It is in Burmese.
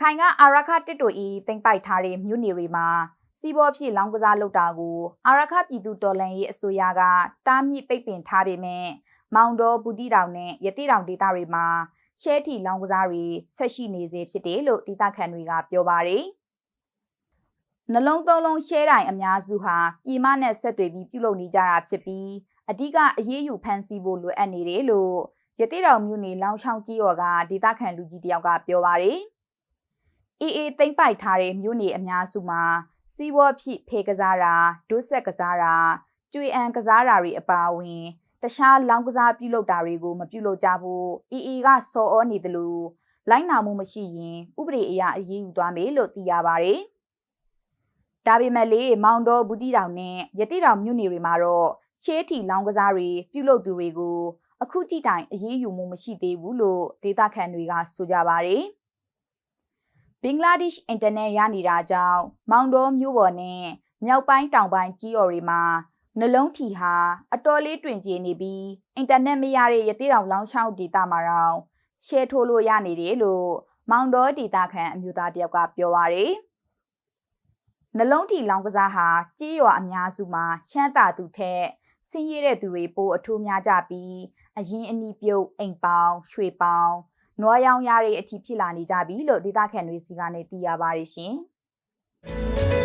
ခိုင်ကအာရခတစ်တိုဤတင်ပိုက်ထားတဲ့မြို့နယ်တွေမှာစီးပွားဖြစ်လောင်းကစားလုပ်တာကိုအာရခပြည်သူတော်လှန်ရေးအစိုးရကတားမြစ်ပိတ်ပင်ထားပေမဲ့မောင်တော်ဘူးတီတောင်နဲ့ရတိတောင်ဒေသတွေမှာရှဲထီလောင်းကစားတွေဆက်ရှိနေစေဖြစ်တယ်လို့ဒေသခံတွေကပြောပါတယ်နှလုံးသုံးလုံးရှဲတိုင်းအများစုဟာပြည်မနဲ့ဆက်သွယ်ပြီးပြုလုပ်နေကြတာဖြစ်ပြီးအဓိကအရေးယူဖန်ဆီးဖို့လိုအပ်နေတယ်လို့ရတိတောင်မြို့နယ်လောင်းချောင်းကြီးော်ကဒေသခံလူကြီးတယောက်ကပြောပါတယ် အေးအေးသိမ့်ပိုက်ထားတဲ့မြို့နယ်အများစုမှာစီးပွားဖြစ်ဖေကစားတာဒုဆက်ကစားတာကျွေအံကစားတာတွေအပါအဝင်တခြားလောင်းကစားပြုလုပ်တာတွေကိုမပြုလုပ်ကြဖို့အေးအေးကစော်ဩနေတယ်လို့လိုင်းနာမှုမရှိရင်ဥပဒေအရအရေးယူသွားမယ်လို့သိရပါတယ်ဒါပေမဲ့လေမောင်တော်ဘူးတီတောင်နဲ့ရတိတောင်မြို့နယ်တွေမှာတော့ရှေးထီလောင်းကစားတွေပြုလုပ်သူတွေကိုအခုထိတိုင်အရေးယူမှုမရှိသေးဘူးလို့ဒေသခံတွေကဆိုကြပါတယ် ဘင်္ဂလားဒေ့ရှ်အင်တာနက်ရနေတာကြောင့်မောင်တော်မြို့ပေါ်နဲ့မြောက်ပိုင်းတောင်ပိုင်းကြီးော်တွေမှာနှလုံးထီဟာအတော်လေးတွင်ကျနေပြီးအင်တာနက်မရတဲ့ရသေးတောင်လောင်းချောင်းဒေတာမှာတော့ရှယ်ထိုးလို့ရနေတယ်လို့မောင်တော်ဒေတာခန်အမျိုးသားတယောက်ကပြောပါရယ်နှလုံးထီလောင်းကစားဟာကြီးရွာအများစုမှာရှမ်းတာသူထက်ဆင်းရဲတဲ့သူတွေပိုအထိုးများကြပြီးအရင်အနီးပြုတ်အိမ်ပေါင်ရွှေပေါင် နွားရောင်ရတဲ့အထိဖြစ်လာနေကြပြီလို့ဒေသခံတွေစီကနေသိရပါတယ်ရှင်။